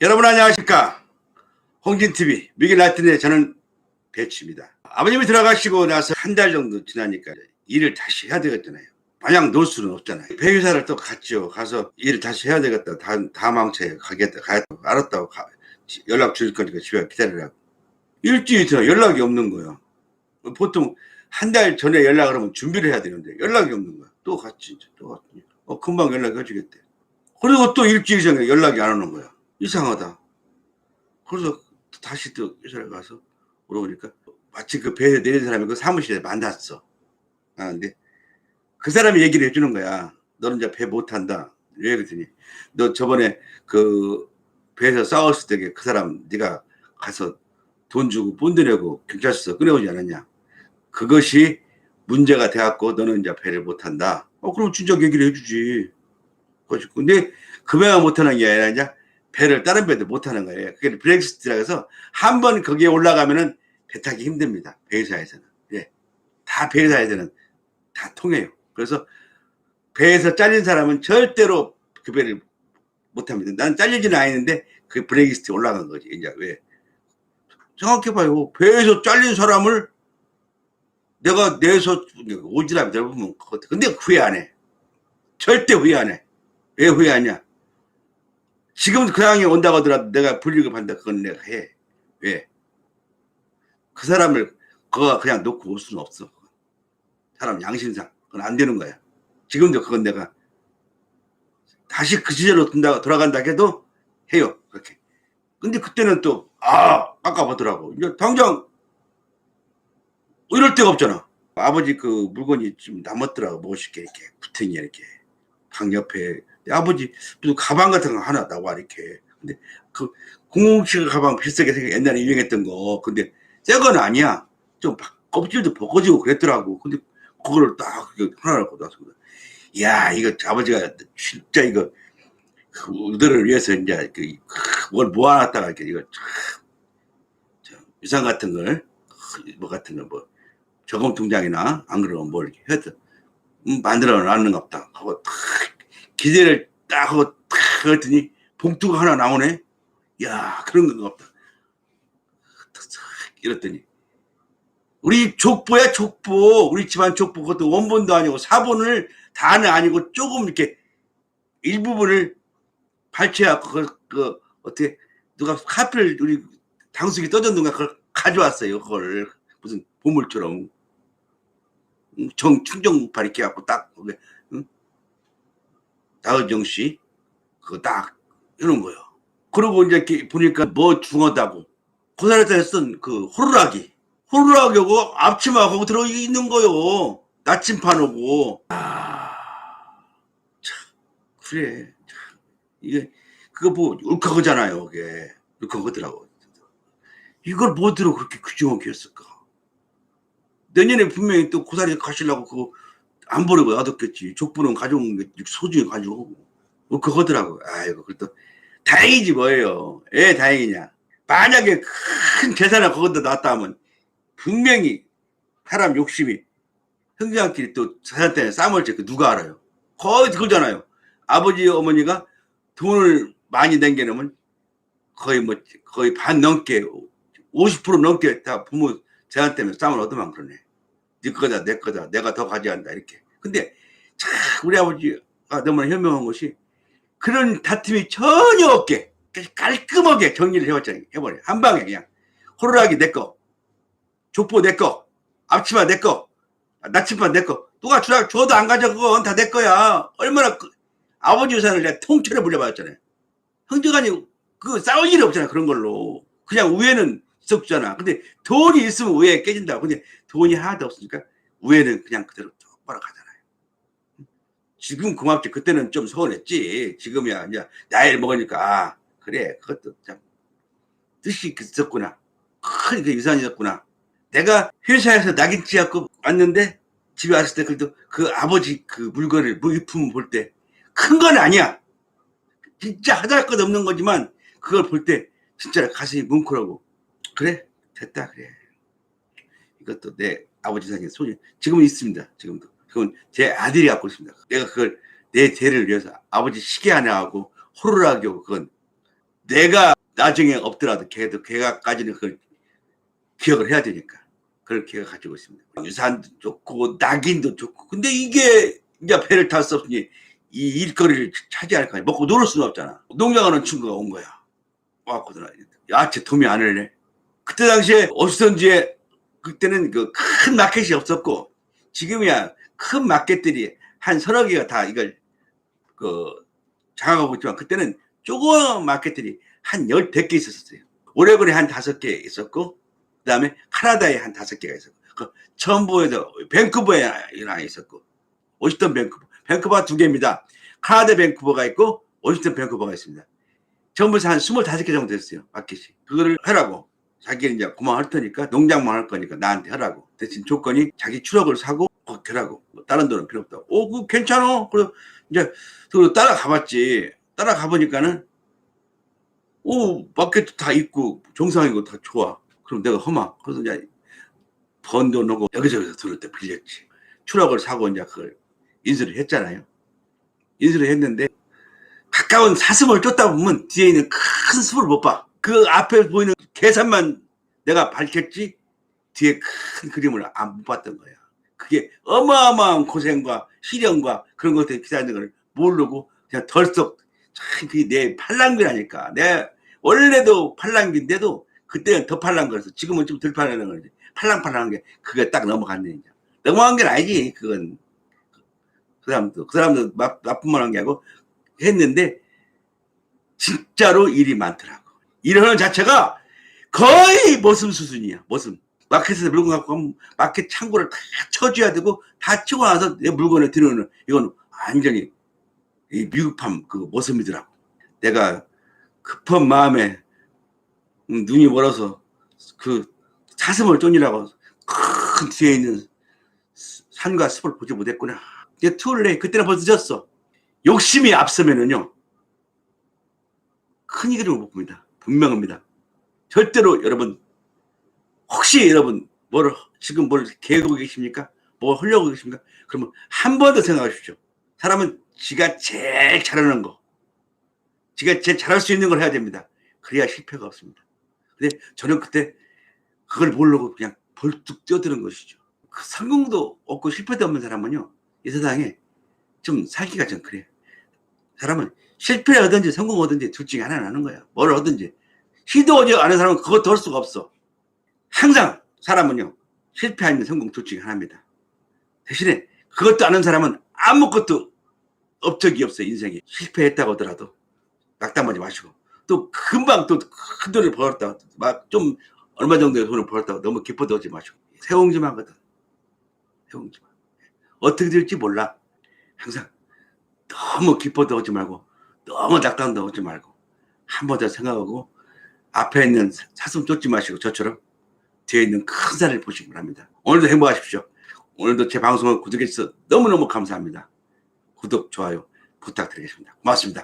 여러분 안녕하십니까? 홍진TV 미길라틴의 저는 배치입니다. 아버님이 들어가시고 나서 한 달 정도 지나니까 일을 다시 해야 되겠잖아요. 마냥 놀 수는 없잖아요. 배회사를 또 갔죠. 가서 일을 다시 해야 되겠다. 다, 다 망쳐요. 가겠다. 가겠다. 알았다고 가- 연락 줄 거니까 집에 기다리라고. 일주일 지나 연락이 없는 거야 보통 한 달 전에 연락을 하면 준비를 해야 되는데 연락이 없는 거야. 또 갔지 또 갔지. 어 금방 연락해 주겠대. 그리고 또 일주일 전에 연락이 안 오는 거야. 이상하다. 그래서 다시 또 회사를 가서 물어보니까 마치 그 배에 내린 사람이 그 사무실에 만났어. 아, 근데 그 사람이 얘기를 해주는 거야. 너는 이제 배 못 탄다. 왜 그랬더니 너 저번에 그 배에서 싸웠을 때 그 사람 네가 가서 돈 주고 본드 내고 경찰서 꺼내오지 않았냐. 그것이 문제가 돼갖고 너는 이제 배를 못 탄다. 어, 그럼 진작 얘기를 해주지. 근데 그 배만 못하는 게 아니라 배를 다른 배도 못하는 거예요. 그게 브렉시트라고 해서 한 번 거기에 올라가면은 배 타기 힘듭니다. 배회사에서는. 예. 다 배회사에서는 다 통해요. 그래서 배에서 잘린 사람은 절대로 그 배를 못 합니다. 난 잘리지는 않았는데 그 브렉시트에 올라간 거지. 이제 왜? 생각해봐요. 배에서 잘린 사람을 내가 내서 오지랖 넓으면 그것 근데 후회 안 해. 절대 후회 안 해. 왜 후회하냐? 지금 그 상황이 온다고 하더라도 내가 불리급 한다. 그건 내가 해. 왜? 그 사람을, 그거 그냥 놓고 올 수는 없어. 사람 양심상. 그건 안 되는 거야. 지금도 그건 내가 다시 그 시절로 돈다- 돌아간다 해도 해요. 그렇게. 근데 그때는 또, 아, 아까보더라고. 이제 당장 이럴 데가 없잖아. 아버지 그 물건이 좀 남았더라고. 멋있게 이렇게 구탱이 이렇게. 방 옆에 내 아버지 무슨 가방 같은 거 하나 나와 이렇게. 근데 그007 가방 비싸게 생겨 옛날에 유행했던 거. 근데 새 건 아니야. 좀 바- 껍질도 벗겨지고 그랬더라고. 근데 그거를 딱 이렇게 하나 갖고 나서 야 이거 아버지가 진짜 이거 그 의대를 위해서 이제 그, 그뭘 모아놨다가 이렇게 이거 참, 저 유산 같은 걸 뭐 같은 걸뭐 저금 통장이나 안 그러면 뭘 이렇게 해서 음, 만들어 놨는 것 같다. 하고 탁 기대를 딱 하고 탁 했더니 봉투가 하나 나오네. 야 그런 건가 탁 이랬더니 우리 족보야 족보. 우리 집안 족보 그것도 원본도 아니고 사본을 다는 아니고 조금 이렇게 일부분을 발췌하고 그, 그 어떻게 누가 카피를 우리 당숙이 떠줬는가 그걸 가져왔어요 그걸. 무슨 보물처럼. 응, 정 충정파 이렇게 갖고 딱? 나은정 씨 그거 딱 이런 거요. 그리고 이제 보니까 뭐 중하다고 고사리한테 쓴그 호루라기 호루라기하고 앞치마하고 들어 있는 거요. 나침판하고 아, 참 그래 참, 이게 그거 뭐 울컥하잖아요. 그게 울컥하더라고. 이걸 뭐 들어 그렇게 규정하게 했을까? 내년에 분명히 또 고사리 가시려고 그거 안 버리고 놔뒀겠지. 족부는 가져온 게 소중히 가지고 뭐 그거 하더라고. 아이고 그래도 다행이지 뭐예요. 왜 다행이냐. 만약에 큰 재산을 거기다 놨다 하면 분명히 사람 욕심이 형제한끼리 또 재산 때문에 싸움을 칠거 누가 알아요. 거의 그거잖아요. 아버지 어머니가 돈을 많이 남겨놓으면 거의 뭐 거의 반 넘게 50% 넘게 다 부모 재산 때문에 싸움을 얻으면 그러네. 네 거다 내 거다 내가 더 가져간다 이렇게. 근데 참 우리 아버지가 너무나 현명한 것이 그런 다툼이 전혀 없게 깔끔하게 정리를 해왔잖아요. 해버려 한 방에 그냥 호루라기 내 거, 족보 내 거, 앞치마 내 거, 나침반 내 거. 누가 주라 줘도 안 가져 그건 다 내 거야. 얼마나 그, 아버지 유산을 내가 통째로 물려받았잖아요. 형제간이 그 싸울 일이 없잖아 그런 걸로. 그냥 우애는 있었잖아. 근데 돈이 있으면 우애 깨진다. 근데 돈이 하나도 없으니까 우애는 그냥 그대로 똑바로 가잖아요. 지금 고맙지. 그때는 좀 서운했지. 지금이야 이제 나이를 먹으니까 아, 그래 그것도 참 뜻이 있었구나. 큰 그 유산이 있었구나. 내가 회사에서 낙인 찍고 왔는데 집에 왔을 때 그래도 그 아버지 그 물건을 물품 볼 때 큰 건 아니야. 진짜 하다 것 없는 거지만 그걸 볼 때 진짜 가슴이 뭉클하고 그래 됐다 그래 이것도 내 아버지 생에 손이 지금은 있습니다 지금도 그건 제 아들이 갖고 있습니다 내가 그걸 내 죄를 위해서 아버지 시계 하나 하고 호루라기 하고 그건 내가 나중에 없더라도 걔도 걔가까지는 그걸 기억을 해야 되니까 그걸 걔가 가지고 있습니다. 유산도 좋고 낙인도 좋고 근데 이게 이제 배를 탈 수 없으니 이 일거리를 차지할 거 아니야. 먹고 놀을 수는 없잖아. 농장하는 친구가 온 거야. 와갖고도 야채 도미 안 할래? 그때 당시에 어디선지 그때는 그 큰 마켓이 없었고 지금이야 큰 마켓들이 한 서너 개가 다 이걸 그 장악하고 있지만 그때는 조그만 마켓들이 한 열댓 개 있었어요. 오레곤에 한 다섯 개 있었고 그 다음에 캐나다에 한 다섯 개가 있었고 그 전부에서 밴쿠버에 하나 있었고 워싱턴 밴쿠버 밴쿠버 두 개입니다. 캐나다 밴쿠버가 있고 워싱턴 밴쿠버가 있습니다. 전부에서 한 25개 정도 됐어요. 마켓이. 그거를 하라고. 자기는 이제 그만할 테니까 농장만 할 거니까 나한테 하라고. 대신 조건이 자기 추럭을 사고 그렇게 하라고. 뭐 다른 돈은 필요 없다고. 오, 그 괜찮아. 그래 이제 그 따라가 봤지. 따라가 보니까는 오, 마켓도 다 있고 정상이고 다 좋아. 그럼 내가 허마. 그래서 이제 번도 넣고 여기저기서 들을 때 빌렸지. 추럭을 사고 이제 그걸 인수를 했잖아요. 인수를 했는데 가까운 사슴을 쫓다 보면 뒤에 있는 큰 숲을 못 봐. 그 앞에 보이는 계산만 내가 밝혔지 뒤에 큰 그림을 안못 봤던 거야. 그게 어마어마한 고생과 시련과 그런 것들이 기다리는 걸 모르고 그냥 덜썩 참 그게 내 팔랑귀라니까. 내 원래도 팔랑귀인데도 그때는 더 팔랑 거라서 지금은 좀 덜 팔랑한 거지. 팔랑팔랑한 게 그게 딱 넘어갔네. 이제. 넘어간 게 아니지. 그건 그 사람도 그 사람도 나- 말한게 아니고 했는데 진짜로 일이 많더라고. 일하는 자체가 거의 모슴 수준이야. 모슴. 마켓에서 물건 갖고 가면 마켓 창고를 다 쳐줘야 되고 다 치고 나서 내 물건을 들여오는 이건 완전히 이 미흡함 그 모습이더라고. 내가 급한 마음에 음, 눈이 멀어서 그 사슴을 쫓느라고 큰 뒤에 있는 산과 숲을 보지 못했구나. 이제 투울레 그때는 벌써 늦었어. 욕심이 앞서면은요 큰 이기를 못 봅니다. 분명합니다. 절대로 여러분 혹시 여러분 뭘 지금 뭘 계획하고 계십니까? 뭐 하려고 계십니까? 그러면 한 번 더 생각하십시오. 사람은 지가 제일 잘하는 거, 지가 제일 잘할 수 있는 걸 해야 됩니다. 그래야 실패가 없습니다. 근데 저는 그때 그걸 모르고 그냥 벌뚝 뛰어드는 것이죠. 그 성공도 없고 실패도 없는 사람은요, 이 세상에 좀 살기가 좀 그래요. 사람은 실패를 하든지 성공 하든지 둘 중에 하나는 하는 거야. 뭘 하든지. 시도하지 않은 사람은 그것도 할 수가 없어. 항상 사람은요, 실패 아니면 성공 둘 중에 하나입니다. 대신에 그것도 아는 사람은 아무것도 업적이 없어요, 인생에. 실패했다고 하더라도 낙담하지 마시고. 또 금방 또 큰 돈을 벌었다. 막 좀 얼마 정도의 돈을 벌었다고 너무 기뻐도 하지 마시고. 세옹지만 하거든. 세옹지만. 어떻게 될지 몰라. 항상 너무 기뻐도 하지 말고 너무 낙담도 하지 말고 한 번 더 생각하고 앞에 있는 사슴 쫓지 마시고 저처럼 뒤에 있는 큰 산을 보시기 바랍니다. 오늘도 행복하십시오. 오늘도 제 방송을 구독해 주셔서 너무너무 감사합니다. 구독, 좋아요 부탁드리겠습니다. 고맙습니다.